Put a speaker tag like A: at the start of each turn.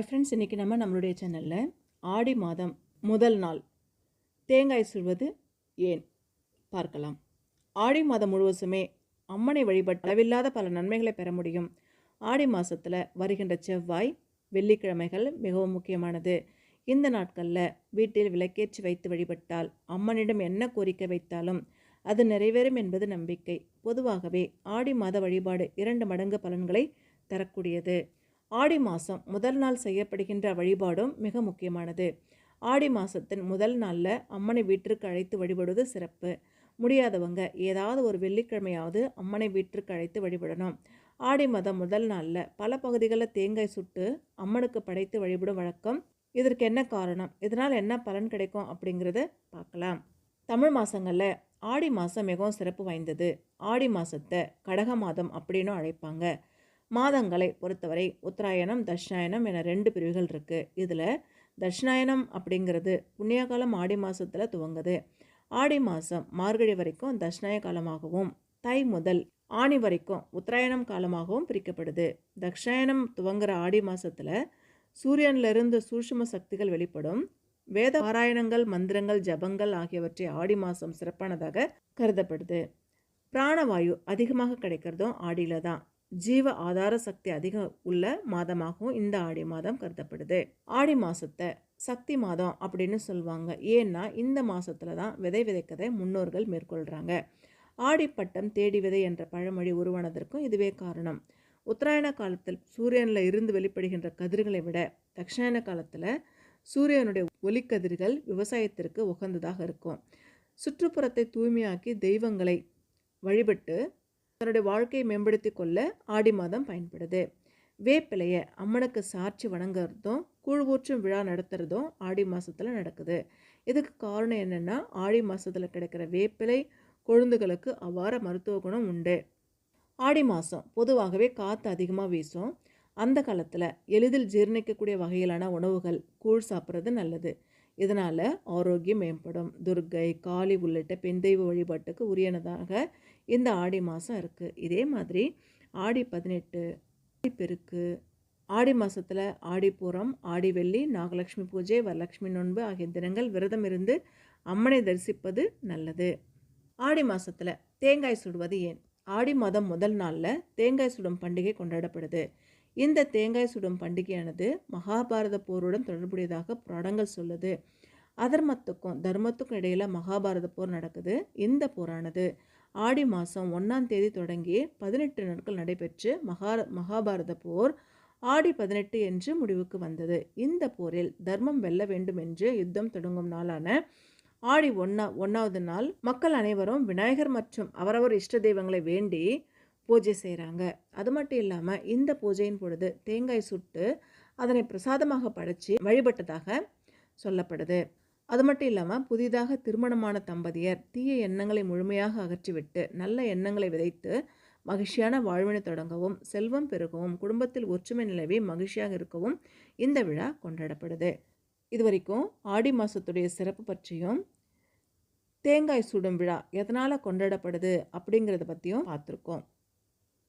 A: ஐ friends இன்றைக்கி நம்ம நம்மளுடைய சேனலில் ஆடி மாதம் முதல் நாள் தேங்காய் சுடுவது ஏன்? பார்க்கலாம். ஆடி மாதம் முழுவதுமே அம்மனை வழிபட்டு அளவில்லாத பல நன்மைகளை பெற முடியும். ஆடி மாதத்தில் வருகின்ற செவ்வாய் வெள்ளிக்கிழமைகள் மிகவும் முக்கியமானது. இந்த நாட்களில் வீட்டில் விளக்கேற்றி வைத்து வழிபட்டால் அம்மனிடம் என்ன கோரிக்கை வைத்தாலும் அது நிறைவேறும் என்பது நம்பிக்கை. பொதுவாகவே ஆடி மாத வழிபாடு இரண்டு மடங்கு பலன்களை தரக்கூடியது. ஆடி மாதம் முதல் நாள் செய்யப்படுகின்ற வழிபாடும் மிக முக்கியமானது. ஆடி மாதத்தின் முதல் நாளில் அம்மனை வீட்டிற்கு அழைத்து வழிபடுவது சிறப்பு. முடியாதவங்க ஏதாவது ஒரு வெள்ளிக்கிழமையாவது அம்மனை வீட்டிற்கு அழைத்து வழிபடணும். ஆடி மாதம் முதல் நாளில் பல பகுதிகளில் தேங்காய் சுட்டு அம்மனுக்கு படைத்து வழிபடும் வழக்கம் இதற்கு என்ன காரணம்? இதனால் என்ன பலன் கிடைக்கும் அப்படிங்கிறத பார்க்கலாம். தமிழ் மாதங்களில் ஆடி மாதம் மிகவும் சிறப்பு வாய்ந்தது. ஆடி மாதத்தை கடக மாதம் அப்படின்னும் அழைப்பாங்க. மாதங்களை பொறுத்தவரை உத்தராயணம் தட்சிணாயனம் என ரெண்டு பிரிவுகள் இருக்குது இதில் தட்சிணாயனம் அப்படிங்கிறது புண்ணியகாலம் ஆடி மாதத்தில் துவங்குது. ஆடி மாதம் மார்கழி வரைக்கும் தட்சிணாய காலமாகவும் தை முதல் ஆணி வரைக்கும் உத்தராயணம் காலமாகவும் பிரிக்கப்படுது. தக்ஷாயணம் துவங்குற ஆடி மாதத்தில் சூரியனிலிருந்து சூஷ்ம சக்திகள் வெளிப்படும். வேத பாராயணங்கள் மந்திரங்கள் ஜபங்கள் ஆகியவற்றை ஆடி மாதம் சிறப்பானதாக கருதப்படுது. பிராணவாயு அதிகமாக கிடைக்கிறதும் ஆடியில் தான் ஜீவ ஆதார சக்தி அதிகம் உள்ள மாதமாகவும் இந்த ஆடி மாதம் கருதப்படுது. ஆடி மாதத்தை சக்தி மாதம் அப்படின்னு சொல்லுவாங்க. ஏன்னா இந்த மாதத்தில் தான் விதை விதைக்கதை முன்னோர்கள் மேற்கொள்கிறாங்க ஆடிப்பட்டம் தேடி விதை என்ற பழமொழி உருவானதற்கும் இதுவே காரணம். உத்தராயண காலத்தில் சூரியனில் இருந்து வெளிப்படுகின்ற கதிர்களை விட தக்ஷாயண காலத்தில் சூரியனுடைய ஒளிக்கதிர்கள் விவசாயத்திற்கு உகந்ததாக இருக்கும். சுற்றுப்புறத்தை தூய்மையாக்கி தெய்வங்களை வழிபட்டு தன்னுடைய வாழ்க்கையை மேம்படுத்தி கொள்ள ஆடி மாதம் பயன்படுது. வேப்பிலையை அம்மனுக்கு சாட்சி வணங்குறதும் கூழ் ஊற்றும் விழா நடத்துகிறதும் ஆடி மாதத்தில் நடக்குது. இதுக்கு காரணம் என்னென்னா ஆடி மாதத்தில் கிடைக்கிற வேப்பிலை கொழுந்துகளுக்கு அவ்வாறு மருத்துவ குணம் உண்டு. ஆடி மாதம் பொதுவாகவே காற்று அதிகமாக வீசும். அந்த காலத்தில் எளிதில் ஜீரணிக்கக்கூடிய வகையிலான உணவுகள் கூழ் சாப்பிட்றது நல்லது. இதனால் ஆரோக்கியம் மேம்படும். துர்கை காளி உள்ளிட்ட பெண் தெய்வ வழிபாட்டுக்கு உரியனதாக இந்த ஆடி மாதம் இருக்குது இதே மாதிரி ஆடி பதினெட்டு பெருக்கு ஆடி மாதத்தில் ஆடிப்பூரம் ஆடி வெள்ளி நாகலட்சுமி பூஜை வரலட்சுமி நோன்பு ஆகிய தினங்கள் விரதம் இருந்து அம்மனை தரிசிப்பது நல்லது. ஆடி மாதத்தில் தேங்காய் சுடுவது ஏன்? ஆடி மாதம் முதல் நாளில் தேங்காய் சுடும் பண்டிகை கொண்டாடப்படுது. இந்த தேங்காய் சுடும் பண்டிகையானது மகாபாரத போருடன் தொடர்புடையதாக புராணங்கள் சொல்லுது. அதர்மத்துக்கும் தர்மத்துக்கும் இடையில் மகாபாரத போர் நடக்குது. இந்த போரானது ஆடி மாதம் ஒன்றாம் தேதி தொடங்கி பதினெட்டு நாட்கள் நடைபெற்று மகா மகாபாரத போர் ஆடி பதினெட்டு என்று முடிவுக்கு வந்தது. இந்த போரில் தர்மம் வெல்ல வேண்டும் என்று யுத்தம் தொடங்கும் நாளான ஆடி ஒன்றா ஒன்றாவது நாள் மக்கள் அனைவரும் விநாயகர் மற்றும் அவரவர் இஷ்ட தெய்வங்களை வேண்டி பூஜை செய்கிறாங்க அது மட்டும் இல்லாமல் இந்த பூஜையின் பொழுது தேங்காய் சுட்டு அதனை பிரசாதமாக படைச்சி வழிபட்டதாக சொல்லப்படுது. அது மட்டும் இல்லாமல் புதிதாக திருமணமான தம்பதியர் தீய எண்ணங்களை முழுமையாக அகற்றிவிட்டு நல்ல எண்ணங்களை விதைத்து மகிழ்ச்சியான வாழ்வினை தொடங்கவும் செல்வம் பெருகவும் குடும்பத்தில் ஒற்றுமை நிலவி மகிழ்ச்சியாக இருக்கவும் இந்த விழா கொண்டாடப்படுது. இது வரைக்கும் ஆடி மாதத்துடைய சிறப்பு பற்றியும் தேங்காய் சுடும் விழா எதனால் கொண்டாடப்படுது அப்படிங்கிறத பற்றியும் பார்த்துருக்கோம்.